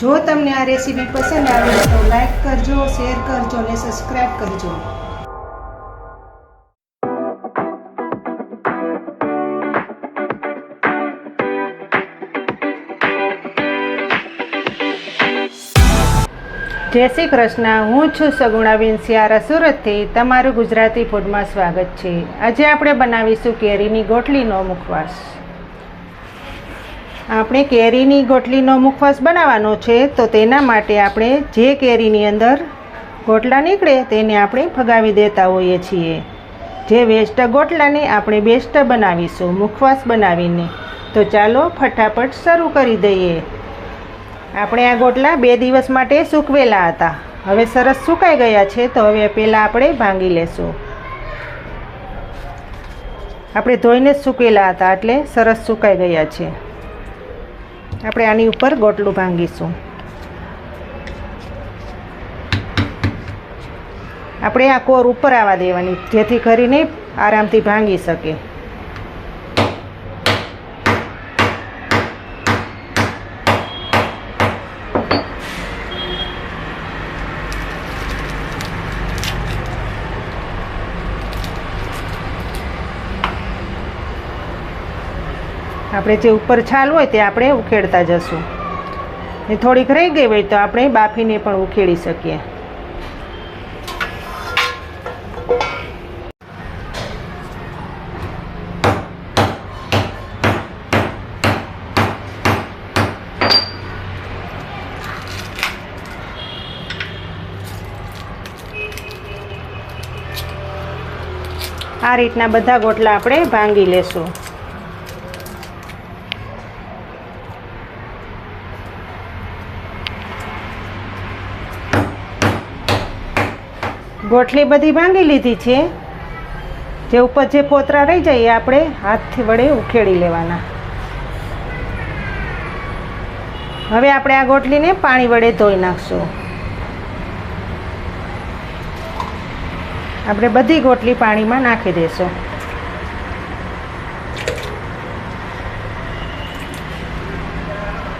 જો તમને આ રેસીપી પસંદ આવે તો લાઈક કરજો શેર કરજો અને સબસ્ક્રાઈબ કરજો. જય શ્રી કૃષ્ણ. હું છું સગુણાબેન સિયારા સુરતથી. તમારું ગુજરાતી ફૂડમાં સ્વાગત છે. આજે આપણે બનાવીશું કેરીની ગોટલીનો મુખવાસ. આપણે કેરીની ગોટલીનો મુખવાસ બનાવવાનો છે, તો તેના માટે આપણે જે કેરીની અંદર ગોટલા નીકળે તેને આપણે ફગાવી દેતા હોઈએ છીએ. જે વેસ્ટ ગોટલાને આપણે બેસ્ટ બનાવીશું, મુખવાસ બનાવીને. તો ચાલો ફટાફટ શરૂ કરી દઈએ. આપણે આ ગોટલા બે દિવસ માટે સૂકવેલા હતા. હવે સરસ સુકાઈ ગયા છે, તો હવે પહેલાં આપણે ભાંગી લેશું. આપણે ધોઈને જ સૂકવેલા હતા, એટલે સરસ સુકાઈ ગયા છે. આપણે આની ઉપર ગોટલું ભાંગીશું. આપણે આ કોર ઉપર આવવા દેવાની, જેથી કરીને આરામથી ભાંગી શકે આપણે જે ઉપર છાલ હોય તે આપણે ઉખેડતા જશું. એ થોડીક રહી ગઈ હોય તો આપણે બાફીને પણ ઉખેડી શકીએ. આ રીતના બધા ગોટલા આપણે ભાંગી લેશું. ગોઠલી બધી ભાંગી લીધી છે. જે ઉપર જે પોતરા રહી જાય એ આપણે હાથથી વડે ઉખેડી લેવાના. હવે આપણે આ ગોટલીને પાણી વડે ધોઈ નાખશું. આપણે બધી ગોટલી પાણીમાં નાખી દઈશું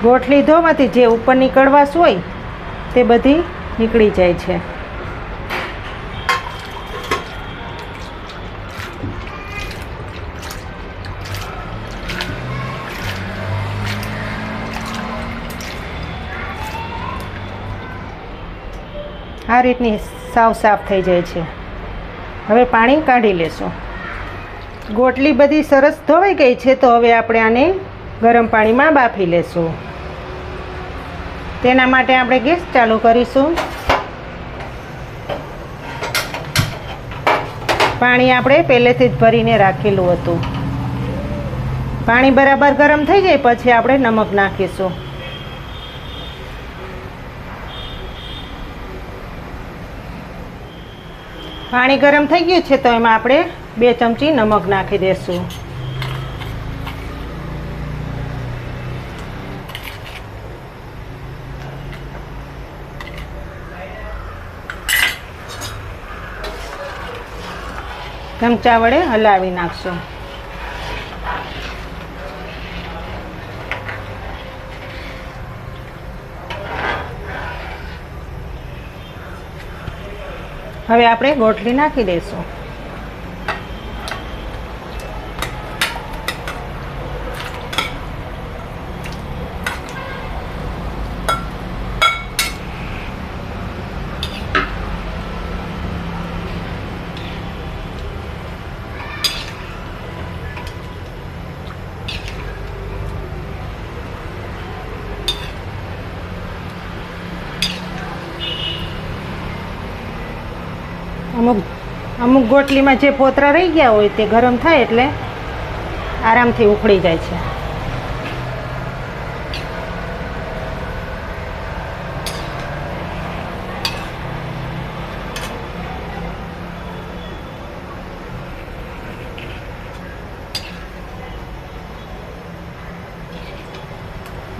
ગોટલી ધોવાથી જે ઉપરની કડવાશ હોય તે બધી નીકળી જાય છે. આ રીતની સાવ સાફ થઈ જાય છે. હવે પાણી કાઢી લેશું. ગોટલી બધી સરસ ધોવાઈ ગઈ છે તો હવે આપણે આને ગરમ પાણીમાં બાફી લેશું. તેના માટે આપણે ગેસ ચાલુ કરીશું. પાણી આપણે પહેલેથી જ ભરીને રાખેલું હતું. પાણી બરાબર ગરમ થઈ જાય પછી આપણે નમક નાખીશું. પાણી ગરમ થઈ ગયું છે તો એમાં આપણે બે ચમચી નમક નાખી દઈશું ચમચા વડે હલાવી નાખશું. હવે આપણે ગોટલી નાખી દઈશું. અમુક અમુક ગોટલીમાં જે પોતરા રહી ગયા હોય તે ગરમ થાય એટલે આરામથી ઉખડી જાય છે.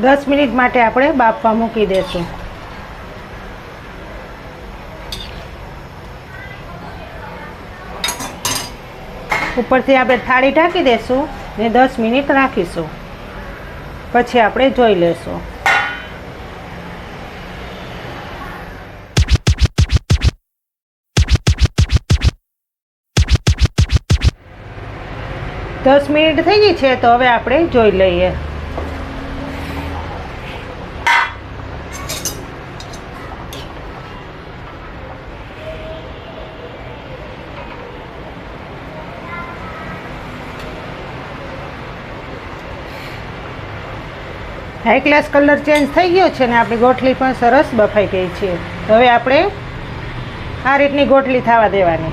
દસ મિનિટ માટે આપણે બાફવા મૂકી દઈશું ઉપરથી આપણે થાળી ઢાંકી દઈશું ને દસ મિનિટ રાખીશું. પછી આપણે જોઈ લેશું. દસ મિનિટ થઈ ગઈ છે તો હવે આપણે જોઈ લઈએ. હાઈ ક્લાસ કલર ચેન્જ થઈ ગયો છે ને આપણી ગોઠલી પણ સરસ બફાઈ ગઈ છે. હવે આપણે આ રીતની ગોટલી થવા દેવાની.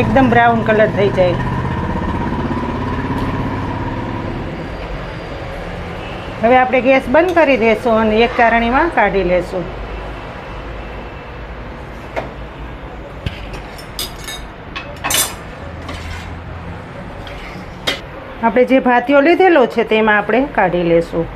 એકદમ બ્રાઉન કલર થઈ જાય. હવે આપણે ગેસ બંધ કરી દઈશું અને એક કારણીમાં કાઢી લેશું. આપણે જે ભાતીઓ લીધેલો છે તેમાં આપણે કાઢી લેશું.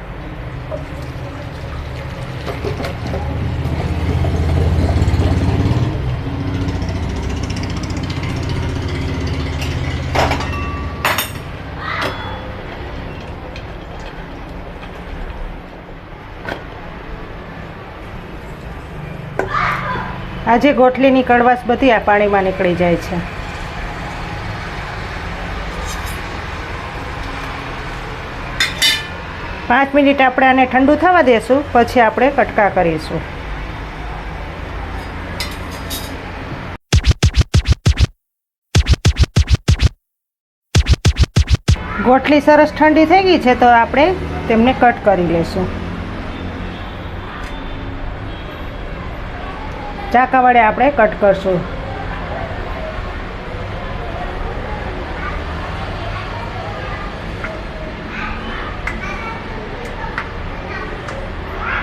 આજે ગોઠલીની કડવાશ બધી આ પાણીમાં નીકળી જાય છે. પાંચ મિનિટ આપણે આને ઠંડુ થવા દેશું, પછી આપણે કટકા કરીશું. ગોઠલી સરસ ઠંડી થઈ ગઈ છે, તો આપણે તેમને કટ કરી લેશું ચાકા વડે આપણે કટ કરશું.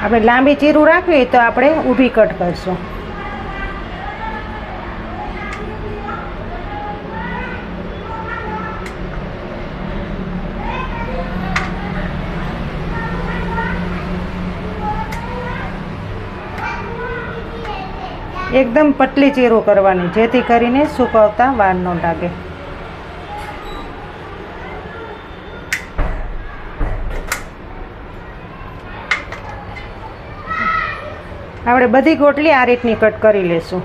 આપણે લાંબી ચીરું રાખવી હોય તો આપણે ઊભી કટ કરશું. એકદમ પતલી ચીરું કરવાની, જેથી કરીને સુકવતા વાર ન લાગે આપણે બધી ગોટલી આ રીતની કટ કરી લેશું.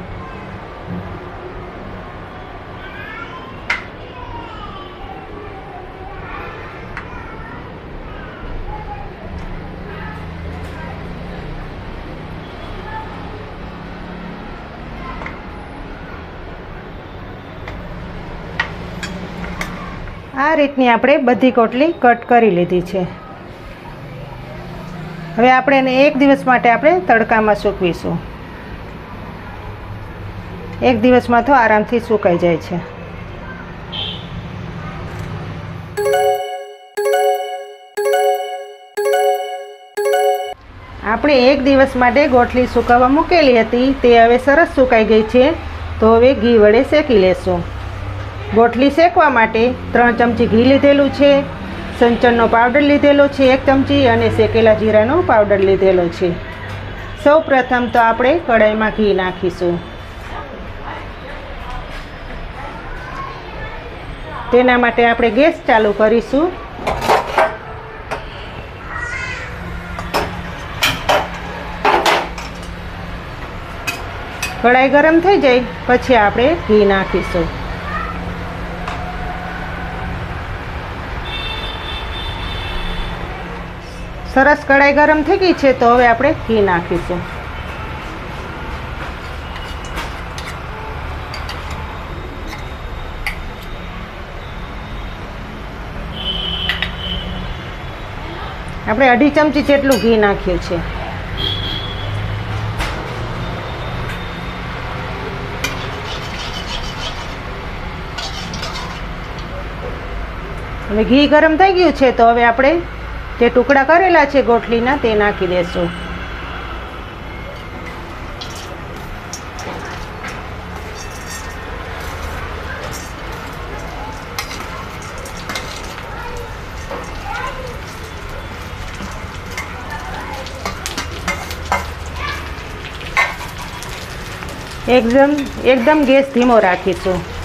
આ રીતની આપણે બધી કોટલી કટ કરી લીધી છે. હવે આપણે એને એક દિવસ માટે આપણે તડકામાં સૂકવીશું. એક દિવસમાં તો આરામથી સુકાઈ જાય છે. આપણે એક દિવસ માટે ગોઠલી સુકાવવા મૂકેલી હતી, તે હવે સરસ સુકાઈ ગઈ છે, તો હવે ઘી વડે શેકી લેશું. ગોઠલી શેકવા માટે ત્રણ ચમચી ઘી લીધેલું છે સંચળનો પાવડર લીધેલો છે એક ચમચી અને શેકેલા જીરાનો પાવડર લીધેલો છે. સૌ પ્રથમ તો આપણે કઢાઈમાં ઘી નાખીશું. તેના માટે આપણે ગેસ ચાલુ કરીશું. કઢાઈ ગરમ થઈ જાય, પછી આપણે ઘી નાખીશું. સરસ કઢાઈ ગરમ થઈ ગઈ છે, તો હવે આપણે ઘી નાખીશું. આપણે અઢી ચમચી જેટલું ઘી નાખ્યું છે. હવે ઘી ગરમ થઈ ગયું છે, તો હવે આપણે જે ટુકડા કરેલા છે ગોઠલીના તે નાખી દેશું. એકદમ એકદમ ગેસ ધીમો રાખીશું.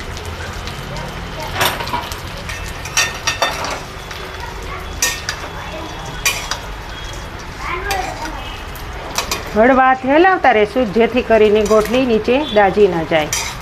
હળવા હલાવતા રહેશું જેથી કરીને ગોઠલી નીચે દાજી ન જાય.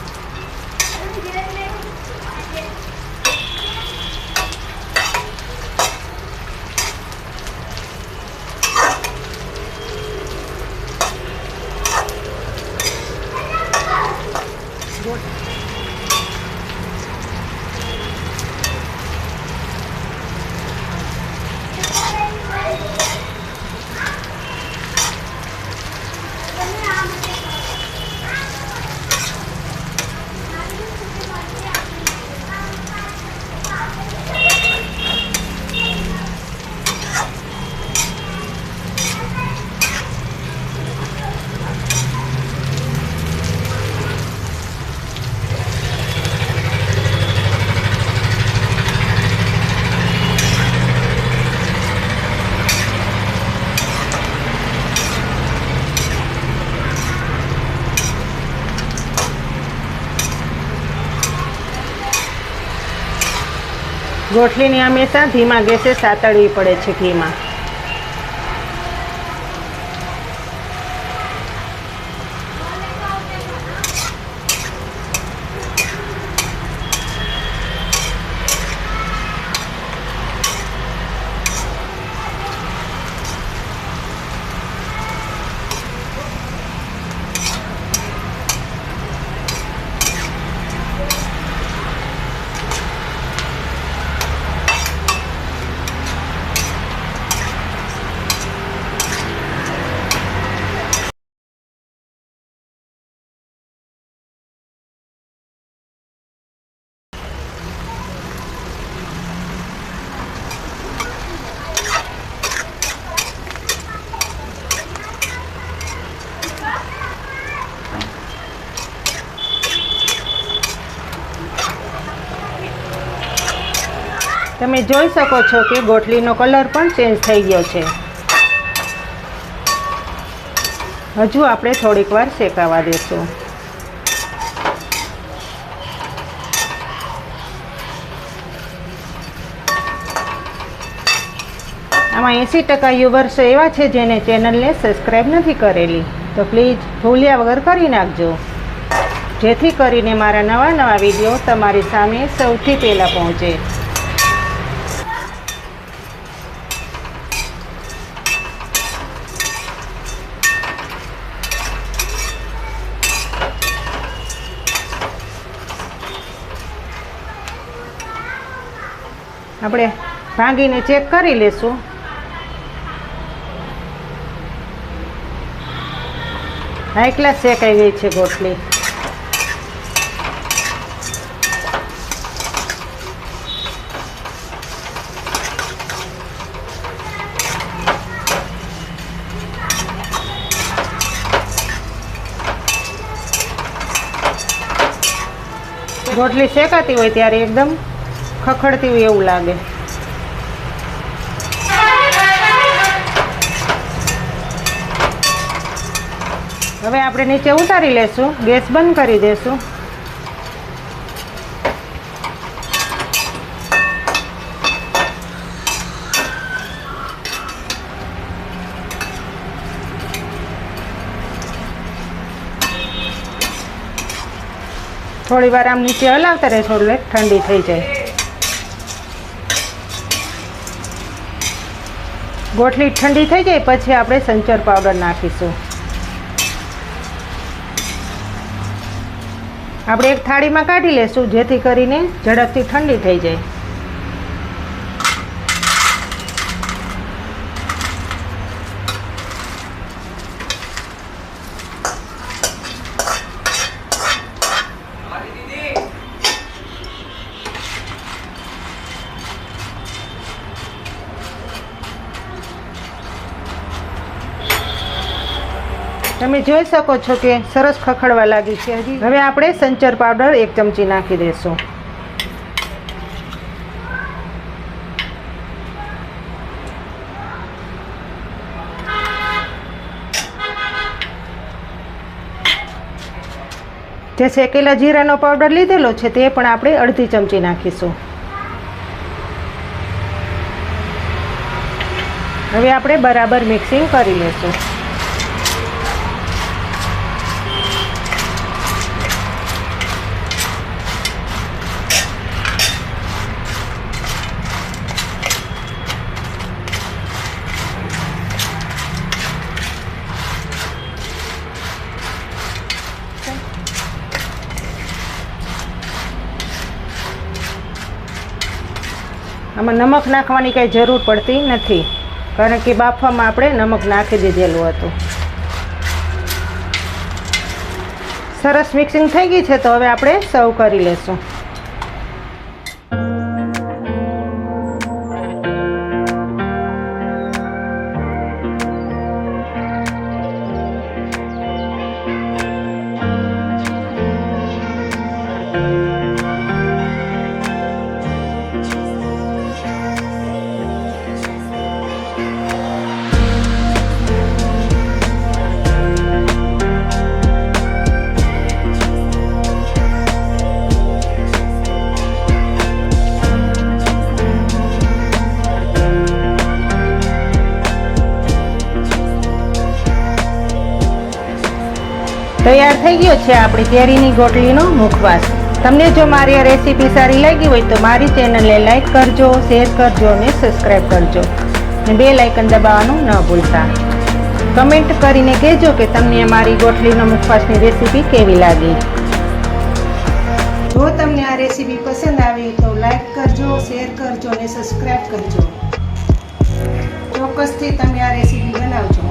ગોઠલીની હંમેશા ધીમા ગેસે સાતળવી પડે છે ઘીમાં. તમે જોઈ શકો છો કે ગોઠલીનો કલર પણ ચેન્જ થઈ ગયો છે. હજુ આપણે થોડીક વાર શેકાવા દેશું. આમાં એંસી ટકા યુવર્સ એવા છે જેને ચેનલને સબસ્ક્રાઈબ નથી કરેલી. તો પ્લીઝ ભૂલ્યા વગર કરી નાખજો. જેથી કરીને મારા નવા નવા વીડિયો તમારી સામે સૌથી પહેલાં પહોંચે. આપણે ભાંગીને ચેક કરી લેશું. ક્લાસ શેકાઈ ગઈ છે ગોટલી. ગોટલી શેકાતી હોય ત્યારે એકદમ ખખડતી હોય એવું લાગે. હવે આપણે નીચે ઉતારી લેશું, ગેસ બંધ કરી દેશું. થોડી વાર આમ નીચે હલાવતા રહે એટલે ઠંડી થઈ જાય. ગોઠલી ઠંડી થઈ જાય, પછી આપણે સંચર પાવડર નાખીશું. આપણે એક થાળીમાં કાઢી લેશું, જેથી કરીને ઝડપથી ઠંડી થઈ જાય. તમે જોઈ શકો છો કે સરસ ખખડવા લાગી છે હજી. હવે આપણે સંચર પાવડર એક ચમચી નાખી દઈશું જે શેકેલા જીરાનો પાવડર લીધેલો છે તે પણ આપણે અડધી ચમચી નાખીશું. હવે આપણે બરાબર મિક્સિંગ કરી લઈશું આમાં નમક નાખવાની કાંઈ જરૂર પડતી નથી. કારણ કે બાફવામાં આપણે નમક નાખી દીધેલું હતું. સરસ મિક્સિંગ થઈ ગઈ છે તો હવે આપણે સર્વ કરી લેશું. તૈયાર થઈ ગયો છે આપણી કેરીની ગોટલીનો મુખવાસ. તમને જો મારી આ રેસીપી સારી લાગી હોય તો મારી ચેનલને લાઈક કરજો, શેર કરજો અને સબસ્ક્રાઈબ કરજો. અને બે લાઇકન દબાવવાનું ન ભૂલતા. કમેન્ટ કરીને કહેજો કે તમને મારી ગોટલીનો મુખવાસની રેસીપી કેવી લાગી. જો તમને આ રેસીપી પસંદ આવી તો લાઈક કરજો, શેર કરજો અને સબસ્ક્રાઈબ કરજો. ચોક્કસથી તમે આ રેસીપી બનાવજો.